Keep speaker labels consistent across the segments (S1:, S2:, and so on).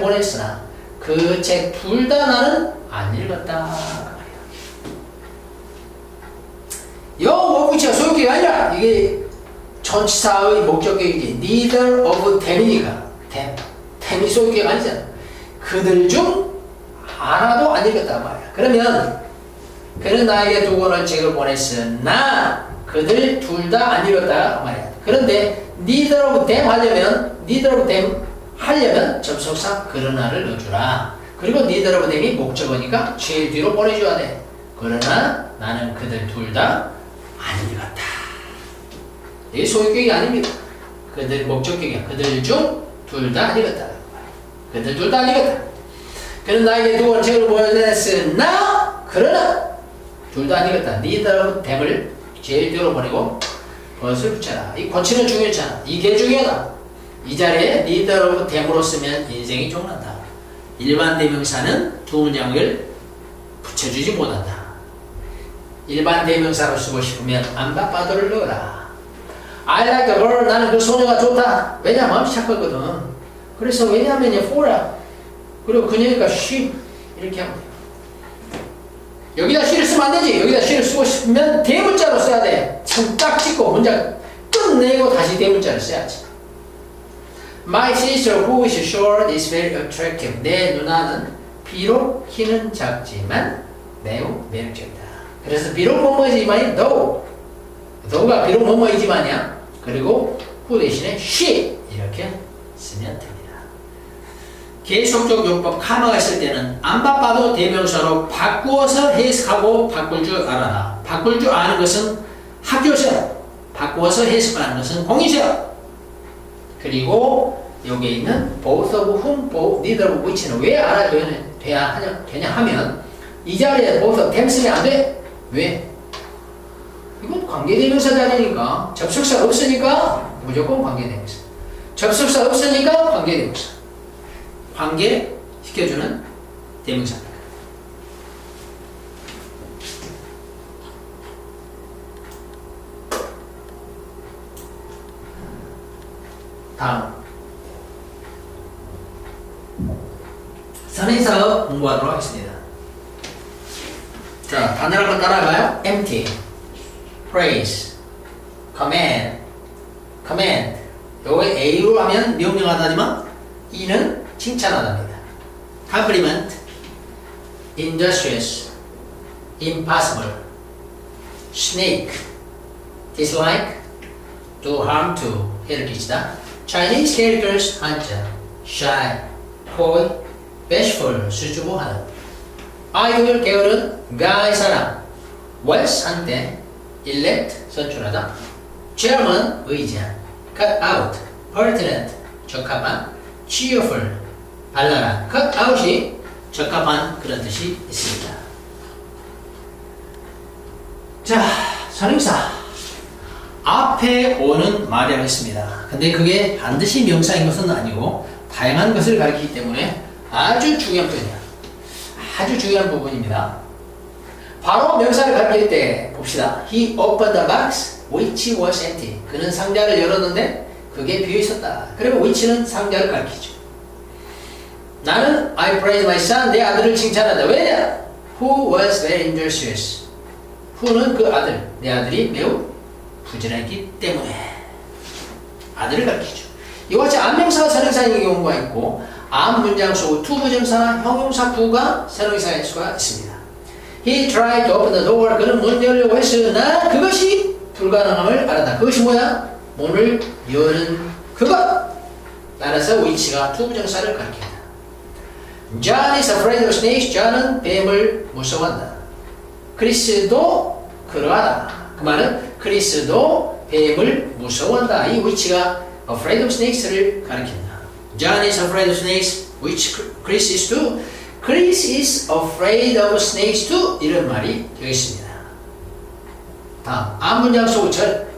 S1: 보냈으나 그 책 둘 다 나는 안 읽었다. 요 원부치가 소유격이 아니라 이게 전치사의 목적격이지 neither of them이니까 them, them이 소유격 아니잖아. 그들 중 하나도 안 읽었단 말이야. 그러면 그는 나에게 두 권을 책을 보냈으나 그들 둘 다 안 읽었다 말이야. 그런데 neither of them 하려면 neither of them 하려면 접속사 그러나를 넣어주라. 그리고 them이 목적어니까 제일 뒤로 보내줘야 돼. 그러나 나는 그들 둘다안 읽었다. 이게 소유격이 아닙니다. 그들 목적격이야. 그들 중 둘다안 읽었다. 그들 둘다안 읽었다. 그는 나에게 두 번째로 보여냈으나 그러나 둘다안 읽었다. 니더라고 댐을 제일 뒤로 보내고 벗을 붙여라. 이 권치는 중요했잖아. 이게 중요하다. 이 자리에 니더라고 댐으로 쓰면 인생이 종난다. 일반 대명사는 두 문장을 붙여주지 못한다. 일반 대명사로 쓰고 싶으면 안 바빠도를 넣어라. I like the girl. 나는 그 소녀가 좋다. 왜냐 마음이 착하거든. 그래서 왜냐하면 for야. 그리고 그녀니까 she 이렇게 하면 돼요. 여기다 she를 쓰면 안 되지. 여기다 she를 쓰고 싶으면 대문자로 써야 돼. 참딱 찍고 문장 끝내고 다시 대문자를 써야지. My sister who is short is very attractive. 내 누나는 비록 키는 작지만 매우 매력적이다. 그래서 비록 뭐뭐이지만이 though. though가 비록 뭐뭐이지만이야. 그리고 who 대신에 she 이렇게 쓰면 됩니다. 계속적 용법 카마가 있을 때는 안 바빠도 대명사로 바꾸어서 해석하고 바꿀 줄 알아라. 바꿀 줄 아는 것은 학교에서 바꾸어서 해석하는 것은 공이죠. 그리고 여기에 있는 both of whom, both, neither of which는 왜 알아줘야 하냐, 되냐 하면 이 자리에 both of them 쓰면 안 돼. 왜? 이건 관계대명사 자리니까 접속사 없으니까 무조건 관계대명사. 접속사 없으니까 관계대명사. 관계 시켜주는 대명사 다. 다음 선행사업 공부하도록 하겠습니다. 자, 한번 따라가요. empty, praise, command, command. 요거 A로 하면 명령하다지만 E는 칭찬하답니다. compliment, industrious, impossible, snake, dislike, do harm to, 해를 끼치다. Chinese characters 한자, shy, coy, bashful, 수줍어하는. 아이돌 계열은 guy 사람, was 한때, elect 선출하다, German 의지한, cut out, pertinent 적합한, cheerful 발랄한, cut out이 적합한 그런 뜻이 있습니다. 자, 선행사 앞에 오는 말이라고 했습니다. 근데 그게 반드시 명사인 것은 아니고 다양한 것을 가리키기 때문에 아주 중요한 표현이야. 아주 중요한 부분입니다. 바로 명사를 가리킬 때 봅시다. He opened the box which was empty. 그는 상자를 열었는데 그게 비어 있었다. 그리고 which는 상자를 가리키죠. 나는 I praise my son. 내 아들을 칭찬한다. 왜냐? Who was very industrious. who는 그 아들. 내 아들이 매우 부지런했기 때문에 아들을 가리키죠. 이와 같이 안명사가 선행사인 경우가 있고 암 문장 속 투부정사나 형용사 부가 선행사일 수가 있습니다. He tried to open the door. 그는 문 열려고 했으나 그것이 불가능함을 알았다. 그것이 뭐야? 문을 여는 그것. 따라서 위치가 투부정사를 가리킨다. John is afraid of snakes. John은 뱀을 무서워한다. 크리스도 그러하다. 그 말은 크리스도 뱀을 무서워한다. 이 위치가 afraid of snakes를 가리킨다. John is afraid of snakes, which Chris is too. Chris is afraid of snakes too. 이런 말이 되겠습니다. 다음, 앞문장 소절.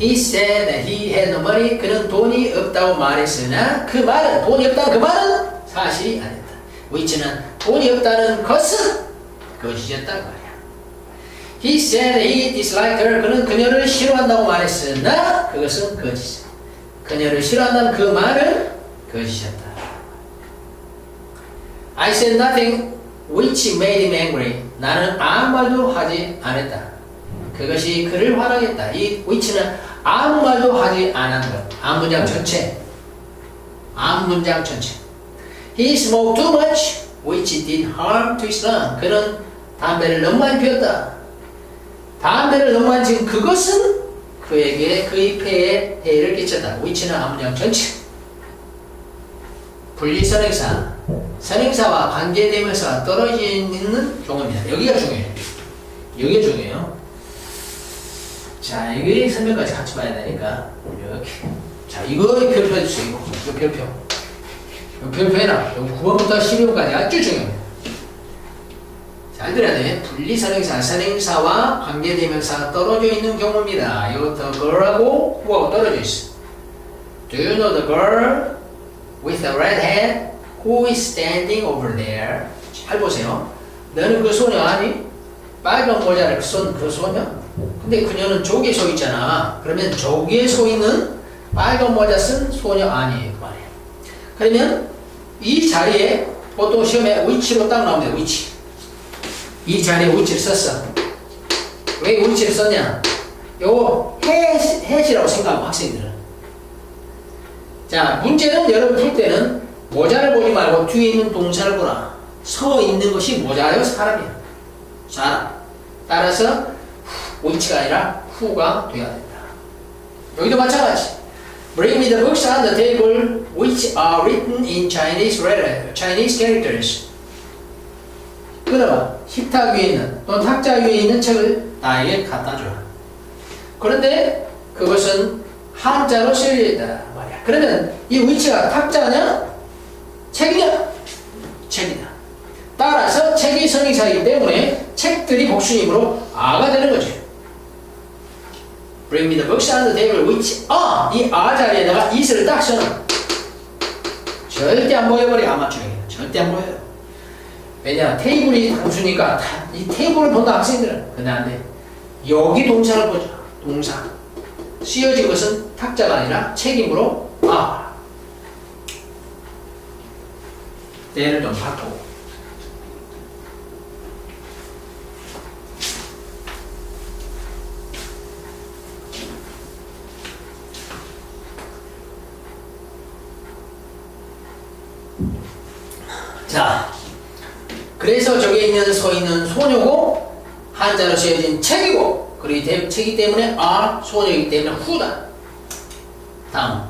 S1: He said that he had no money. 그는 돈이 없다고 말했으나 그 말은 돈이 없다는 그 말은 사실이 아니다. which는 돈이 없다는 것은 거짓이었단 말이야. He said he disliked her. 그는 그녀를 싫어한다고 말했으나 그것은 거짓. 그녀를 싫어한다는 그 말은 거짓이었다. I said nothing which made him angry. 나는 아무 말도 하지 않았다. 그것이 그를 화나겠다. 이 which는 아무 말도 하지 않은 것. 아무 문장 전체. 아무 문장 전체. He smoked too much, which did harm to his lung. 그는 담배를 너무 많이 피웠다. 담배를 너무 많이 지금 그것은 그에게 그의 폐에 해를 끼쳤다. 아무 문장 전체. 분리선행사. 선행사와 관계되면서 떨어지는 경우입니다. 여기가 중요해요. 여기가 중요해요. 자, 이게 설명까지 같이 봐야 되니까 이렇게. 자, 이거 별표 해주세요. 이거, 별표. 이거 별표 해놔. 이거 9번부터 12번까지 아주 중요해요. 잘 들어야 돼. 분리선행사, 선행사와 관계되면서 떨어져 있는 경우입니다. 이것도 girl하고 who하고 떨어져 있어. Do you know the girl with the red hat who is standing over there? 잘 보세요. 너는 그 소녀 아니? 빨간 모자를 쓴그 소녀? 근데 그녀는 족에 서 있잖아. 그러면 족에 서 있는 빨간 모자 쓴 소녀 아니에요. 그 말이에요. 그러면 이 자리에 보통 시험에 위치로 딱 나옵니다. 위치. 이 자리에 위치를 썼어. 왜 위치를 썼냐? 요거 해- 해시라고 생각하고 학생들은. 자, 문제는 여러분 풀 때는 모자를 보지 말고 뒤에 있는 동사를 보라. 서 있는 것이 모자요, 사람이야. 사람. 따라서 위치가 아니라 후가 돼야 된다. 여기도 마찬가지. Bring me the books on the table which are written in Chinese letter, Chinese characters. 끊어봐. 식탁 위에 있는 또는 탁자 위에 있는 책을 나에게 갖다 줘라. 그런데 그것은 한자로 쓰여져 있다 말이야. 그러면 이 위치가 탁자냐? 책이냐? 책이다. 따라서 책이 선행사이기 때문에 책들이 복수님으로 아가 되는 거죠. Bring me the books on the table which are 이 아 자리에다가 이슬을 딱 써놔. 절대 안 보여버려 아마추어에게 절대 안 보여요. 왜냐 테이블이 단수니까 다- 이 테이블을 본다 학생들은 근데 안 돼. 여기 동사를 보자. 동사. 쓰여진 것은 탁자가 아니라 책임으로 아. 때를 좀 바꾸고. 자, 그래서 저기에 있는 서 있는 소녀고 한자로 쓰여진 책이고 그리고 대- 책이 때문에 아 소녀이기 때문에 후다. 다음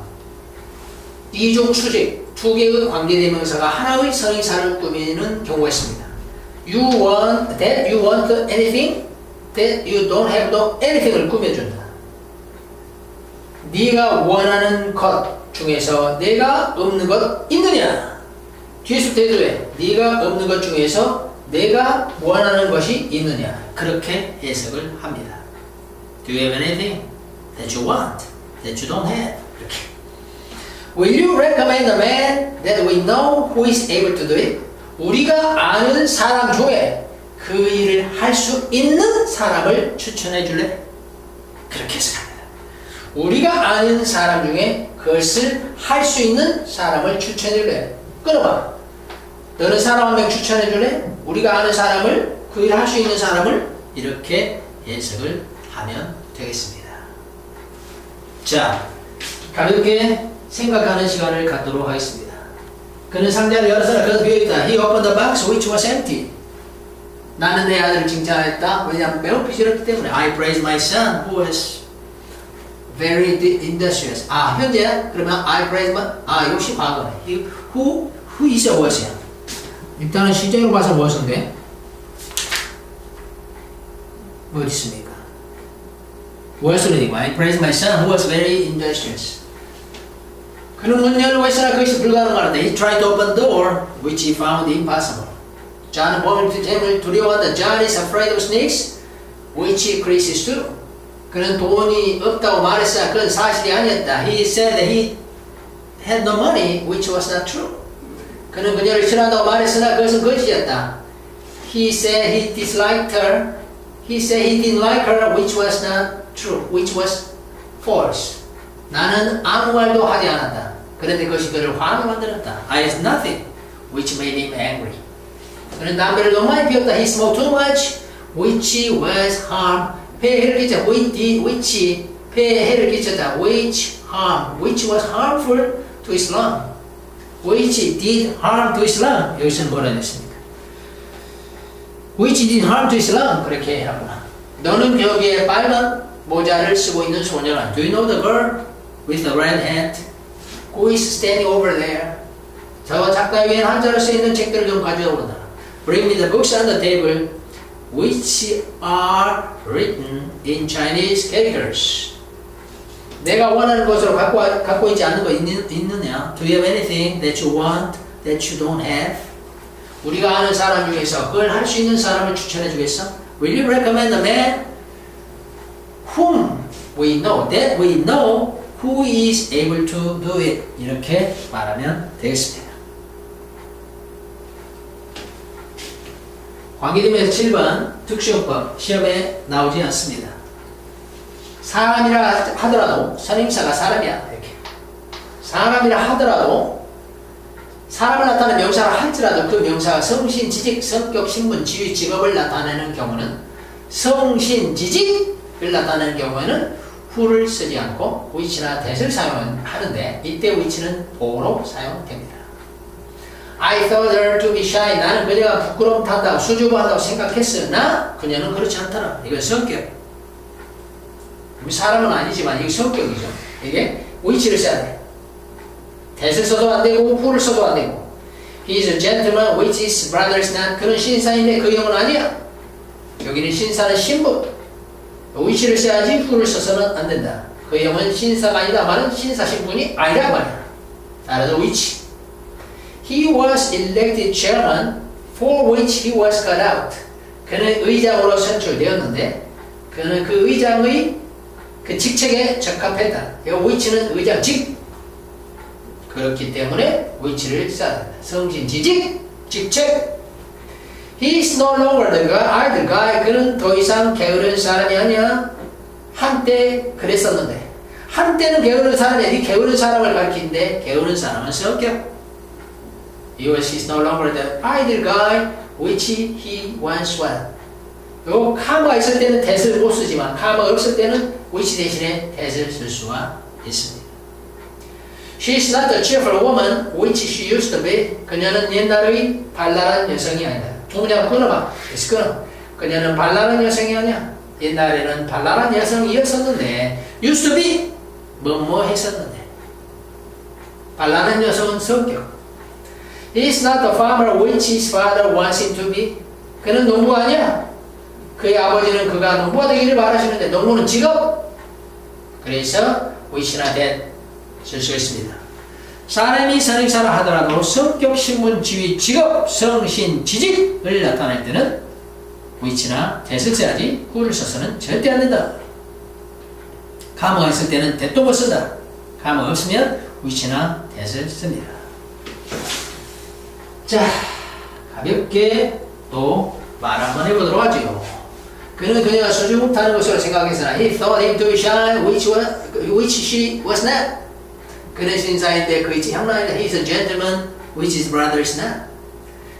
S1: 이중 추직 두 개의 관계대명사가 하나의 선행사를 꾸미는 경우가 있습니다. You want that you want anything that you don't have the anything을 꾸며준다. 네가 원하는 것 중에서 내가 없는 것 있느냐? 뒤에서 대도해. 네가 없는 것 중에서 내가 원하는 것이 있느냐? 그렇게 해석을 합니다. Do you have anything that you want that you don't have? 이렇게. Will you recommend a man that we know who is able to do it? 우리가 아는 사람 중에 그 일을 할 수 있는 사람을 추천해 줄래? 그렇게 해석합니다. 우리가 아는 사람 중에 그것을 할 수 있는 사람을 추천해 줄래? 끊어봐. 너는 사람 한 명 추천해 줄래? 우리가 아는 사람을 그 일을 할수 있는 사람을 이렇게 해석을 하면 되겠습니다. 자, 가볍게 생각하는 시간을 갖도록 하겠습니다. 그는 상자를 열었으나 그것은 비어있다. He opened the box which was empty. 나는 내 아들을 칭찬했다. 왜냐하면 매우 피곤했기 때문에. I praise my son who was very industrious. 아, 현재야? 그러면 I praise my, 아, 역시 과거네. Who, who is a was야? 일단은 시제로 봐서 무엇인데? 뭐 있습니까? 무엇을 I praise my son who was very industrious. 그는 문 열고 있으나 그것이 불가능하다. He tried to open the door, which he found impossible. John 범을 두려워한다. John is afraid of snakes, which Chris is too. 그는 돈이 없다고 말했으나 그건 사실이 아니었다. He said that he had no money, which was not true. 그는 그녀를 싫어한다고 말했으나 그것은 거짓이었다. He said he disliked her. He said he didn't like her, which was not true, which was false. 나는 아무 말도 하지 않았다. 그런데 그것이 그를 화나게 만들었다. I had nothing which made him angry. 그는 담배를 너무 많이 피웠다. He smoked too much, which was harm. 폐에 해를 끼쳤다. which, did, which 폐에 해를 끼쳤다. which harm, which was harmful to Islam. Which did harm to Islam. 여기서는 뭐라 했습니까? which did harm to Islam. 그렇게 하구나. 너는 벽에 빨간 모자를 쓰고 있는 소녀가 Do you know the girl with the red hat who is standing over there? 저 작가 위에 한자로 쓰여있는 책들을 좀 가져다 오라. Bring me the books on the table which are written in Chinese characters. 내가 원하는 것으로 갖고, 갖고 있지 않는 거 있는, 있느냐? Do you have anything that you want that you don't have? 우리가 아는 사람 중에서 그걸 할 수 있는 사람을 추천해 주겠어? Will you recommend a man whom we know, that we know who is able to do it? 이렇게 말하면 되겠습니다. 관계대명사 7번 특수용법 시험에 나오지 않습니다. 사람이라 하더라도 선임사가 사람이야 이렇게 사람이라 하더라도 사람을 나타내는 명사를 할지라도 그 명사가 성신, 지직, 성격, 신분, 지위, 직업을 나타내는 경우는 성신, 지직을 나타내는 경우에는 who를 쓰지 않고 which나 that을 사용하는데 이때 which는 보로 사용됩니다. I thought her to be shy. 나는 그녀가 부끄러움 탄다고 수줍어한다고 생각했으나 그녀는 그렇지 않더라. 이건 성격. 사람은 아니지만 이게 성격이죠. 이게 which를 써야 돼. that을 써도 안 되고 who를 써도 안 되고 He is a gentleman which is brother is not. 그는 신사인데 그 형은 아니야. 여기는 신사는 신부. which를 써야지 who를 써서는 안 된다. 그 형은 신사가 아니다 말은 신사 신분이 아니라 말이야. 따라서 which. He was elected chairman for which he was cut out. 그는 의장으로 선출되었는데 그는 그 의장의 그 직책에 적합했다. 이 which는 의장직. 그렇기 때문에 써야 된다. 성신 지직, 직책. He is no longer the guy, either guy. 그는 더 이상 게으른 사람이 아니야. 한때 그랬었는데. 한때는 게으른 사람이 이 게으른 사람을 가리키는데 게으른 사람은 성격. He was is no longer the idle guy which he once was. 요 카마가 있을 때는 that을 못 쓰지만 카마가 없을 때는 which 대신에 that을 쓸 수가 있습니다. She is not the cheerful woman which she used to be. 그녀는 옛날의 발랄한 여성이 아니다. 두 문장 끊어봐. 끊어. 그녀는 발랄한 여성이 아니야. 옛날에는 발랄한 여성이었었는데 used to be 뭐뭐 했었는데 발랄한 여성은 성격. He is not the farmer which his father wants him to be. 그는 농부 아니야. 그의 아버지는 그가 농부가 되기를 바라시는데 농부는 직업. 그래서 which나 that 쓸수 있습니다. 사람이 선행사를 하더라도 성격, 신분, 지위, 직업, 성신, 지직을 나타낼 때는 which나 that을 써야지 who를 써서는 절대 안 된다. 가모가 있을 때는 못 쓴다. 가모가 없으면 which나 that을 씁니다. 자, 가볍게 또 말 한번 해보도록 하죠. 그는 그녀가 수줍 못하는 것으로 생각했으나 he thought him to be shy, which, was, which she was not. 그는 신사인데 그의 형라이다. He is a gentleman, which his brother is not.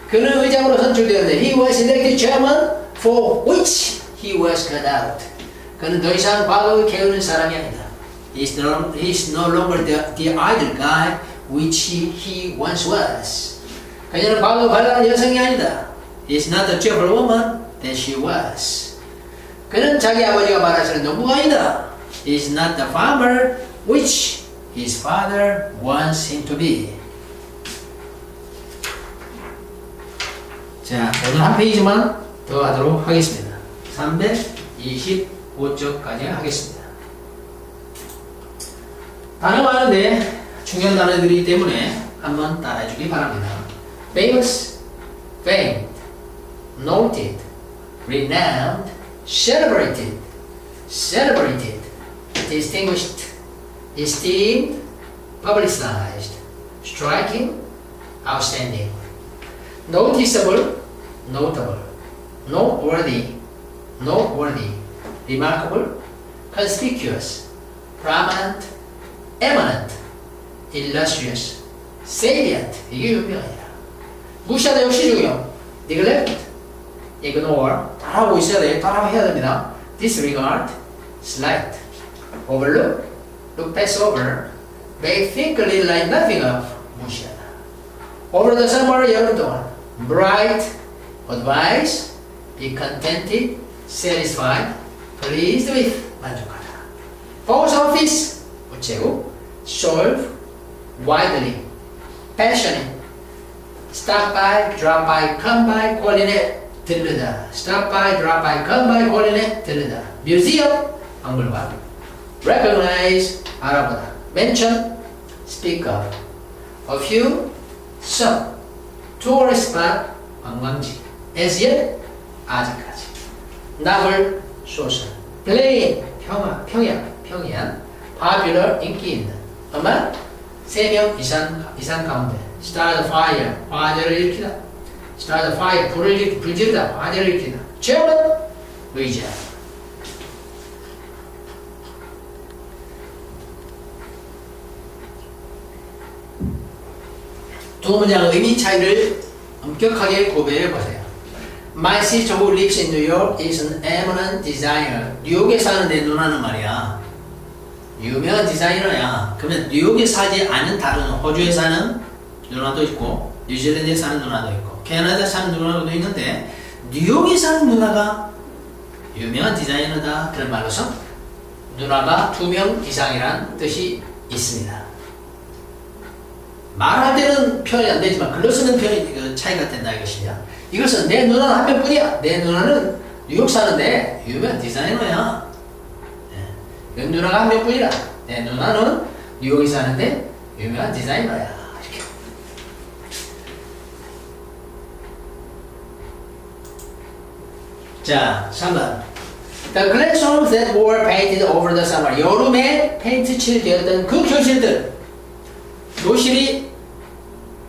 S1: 그는 의장으로 선출되었는데 he was elected chairman, for which he was cut out. 그는 더 이상 과거의 게으른 사람이 아니다. He is no, he is no longer the, the idle guy, which he, he once was. 그녀는 과거 발랄한 여성이 아니다. He is not the cheerful woman that she was. 그는 자기 아버지가 말하시는 농부가 아니다. Is not the farmer which his father wants him to be. 자, 오늘 한 페이지만 더 하도록 하겠습니다. 325쪽까지 하겠습니다. 단어 많은데 중요한 단어들이기 때문에 한번 따라해 주기 바랍니다. famous, famed, noted, renowned, celebrated, celebrated, distinguished, esteemed, publicized, striking, outstanding, noticeable, notable, noteworthy, noteworthy, remarkable, conspicuous, prominent, eminent, illustrious, salient, 이게 유명해요. 무시하다 역시 중요. neglect, ignore, 따라하고 있어야 돼. 따라해야 됩니다. disregard, slight, overlook, look pass over, make think little like nothing of, 무시하다. over the summer 여름 동안, bright, advise, be contented, satisfied, pleased with, 만족하다. post office, 우체국, solve, widely, passionate, stop by, drop by, come by, 꼴리네, 들르다. stop by, drop by, come by, 꼴리네, 들르다. museum, 박물관. recognize, 알아보다. mention, speak of. a few, some. tourist spot, 관광지. as yet, 아직까지. novel, 소설. plain, 평화, 평양, 평양. popular, 인기 있는. 음악, 3명 이상, 이상 가운데. start fire, 화재를 일으키다. A fire, 불을 일, 불지르다, 화재를 일으키다. 죄는 의지하다. 두 문장의 의미 차이를 엄격하게 구별해 보세요. My sister who lives in New York is an eminent designer. 뉴욕에 사는 내 누나는 말이야. 유명한 디자이너야. 그러면 뉴욕에 사지 않은 다른 호주에 사는 누나도 있고 뉴질랜드에 사는 누나도 있고 캐나다에 사는 누나도 있는데 뉴욕에 사는 누나가 유명한 디자이너다 그런 말로서 누나가 두 명 이상이란 뜻이 있습니다. 말할 때는 표현이 안 되지만 글로 쓰는 표현이 그 차이가 된다 이것이냐. 이것은 내 누나는 한 명뿐이야. 내 누나는 뉴욕 사는데 유명한 디자이너야. 그 누나가 한 명뿐이라. 내 누나는 뉴욕에 사는데 유명한 디자이너야. 이렇게. 자, 3번. The classrooms that were painted over the summer. 여름에 페인트 칠되었던 그 교실들. 교실이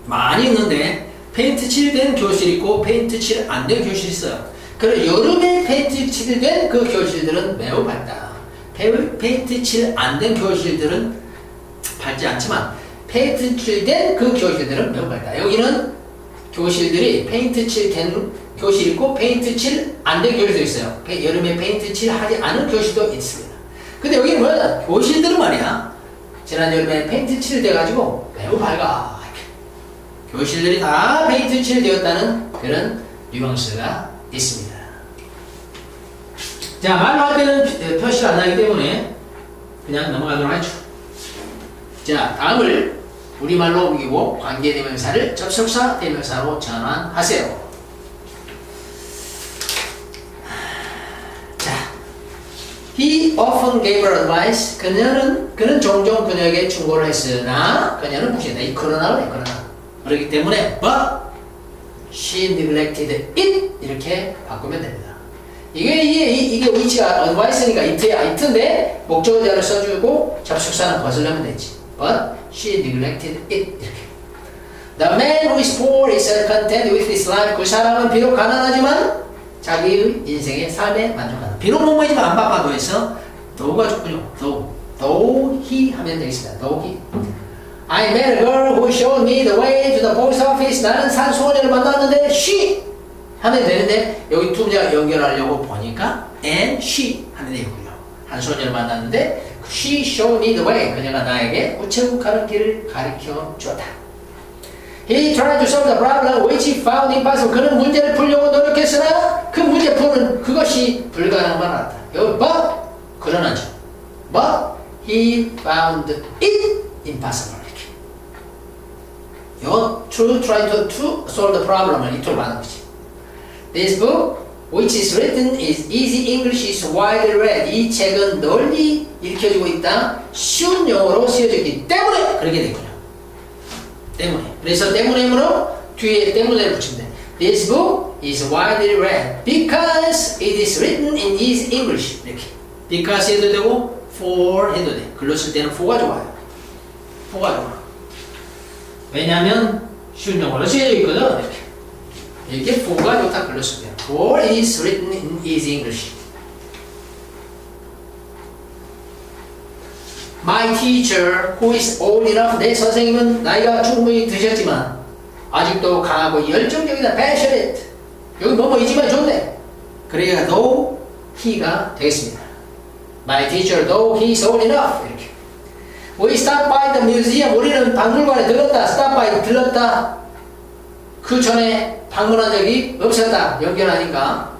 S1: 많이 있는데 페인트 칠된 교실 있고 페인트 칠 안 된 교실 있어요. 그리고 여름에 페인트 칠된 그 교실들은 매우 밝다. 페- 페인트 칠 안 된 교실들은 밝지 않지만 페인트 칠된 그 교실들은 매우 밝다. 여기는 교실들이 페인트 칠된 교실 있고 페인트 칠 안 된 교실도 있어요. 페- 여름에 페인트 칠 하지 않은 교실도 있습니다. 근데 여기는 뭐야? 교실들은 말이야. 지난 여름에 페인트 칠 돼가지고 매우 밝아. 교실들이 다 페인트 칠 되었다는 그런 뉘앙스가 있습니다. 자, 말로 할 때는 표- 표시가 안 나기 때문에 그냥 넘어가도록 하죠. 자, 다음을 우리말로 옮기고 관계대명사를 접속사 대명사로 전환하세요. He often gave her advice. 그녀는 그는 종종 그녀에게 충고를 했으나 그녀는 무시했다. 이 그러나를 해, 그러나. 그렇기 때문에 but she neglected it 이렇게 바꾸면 됩니다. 이게 이게 이- 이게 위치가 advice니까 it야 it인데 목적어자를 써주고 접속사는 벗으려면 되지. But she neglected it 이렇게. The man who is poor is content with his life. 그 사람은 비록 가난하지만 자기의 인생의 삶에 만족한다. 비록 목매지만 안 바빠도 해서 더우가 좋군요. 더우. he 하면 되겠습니다. he. I met a girl who showed me the way to the post office. 나는 산 소녀를 만났는데 she 하면 되는데 여기 두 문장 연결하려고 보니까 and she 하면 되고요. 한 소녀를 만났는데 she showed me the way. 그녀가 나에게 우체국 가는 길을 가르쳐 줬다. He tried to solve the problem which he found impossible. 그는 문제를 풀려고 노력했으나 그 문제 푸는 그것이 불가능만 하다. 여기 but 그러나죠. But he found it impossible. 요 to try to, to solve the problem을 이쪽으로 만든 거지. This book, which is written is easy English, is widely read. 이 책은 널리 읽혀지고 있다. 쉬운 영어로 쓰여졌기 때문에 그렇게 됐군요. 때문에. 그래서 때문에므로 뒤에 때문에를 붙이면 돼. This book is widely read because it is written in easy English. 이렇게. because 해도 되고 for 해도 돼. 글로 쓸 때는 for가 좋아요. for가 좋아. 왜냐하면 쉬운 영어로 쓰여져 있거든. 이렇게. 이게 for가 좋다 글로 쓸 때. for is written in easy English. My teacher, who is old enough, 내 선생님은 나이가 충분히 드셨지만, 아직도 강하고 열정적이다. passionate. 여기 뭐뭐이지만 좋네. 그러니까 though he가 되겠습니다. My teacher, though he's old enough. 이렇게. We stop by the museum. 우리는 박물관에 들렀다. stop by 들렀다. 그 전에 방문한 적이 없었다. 연결하니까.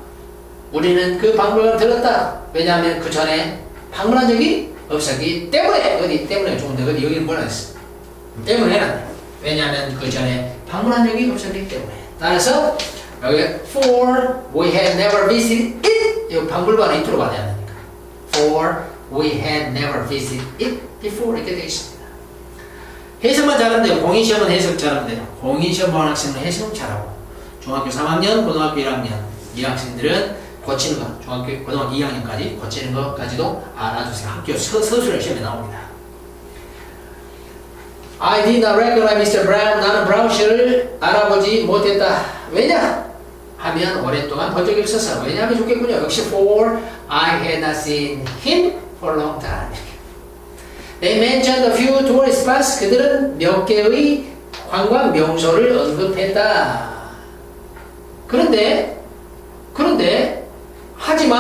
S1: 우리는 그 박물관 들렀다. 왜냐하면 그 전에 방문한 적이 없었기 때문에. 어디 때문에 좋은데, 어디 여기는 뭐라 했어? 때문에 해놨네. 왜냐하면 그 전에 방문한 적이 없었기 때문에. 따라서 여기 for we had never visited it 이 박물관에 인트로 받아야 되니까 for we had never visited it before 이렇게 되어 있습니다. 해석만 돼요. 공인시험은 해석 돼요. 공인시험 보는 학생은 해석 잘하고 중학교 3학년, 고등학교 1학년 이 학생들은 고치는 거 중학교, 고등학교 2학년까지 고치는 것까지도 알아주세요. 학교 서, 서술 시험에 나옵니다. I did not recognize Mr. Brown. 나는 브라운 씨를 알아보지 못했다. 왜냐? 하면 오랫동안 본 적이 없어서 왜냐하면 좋겠군요. 역시 for I had not seen him for a long time. They mentioned a few tourist spots. 그들은 몇 개의 관광 명소를 언급했다. 그런데 그런데 하지만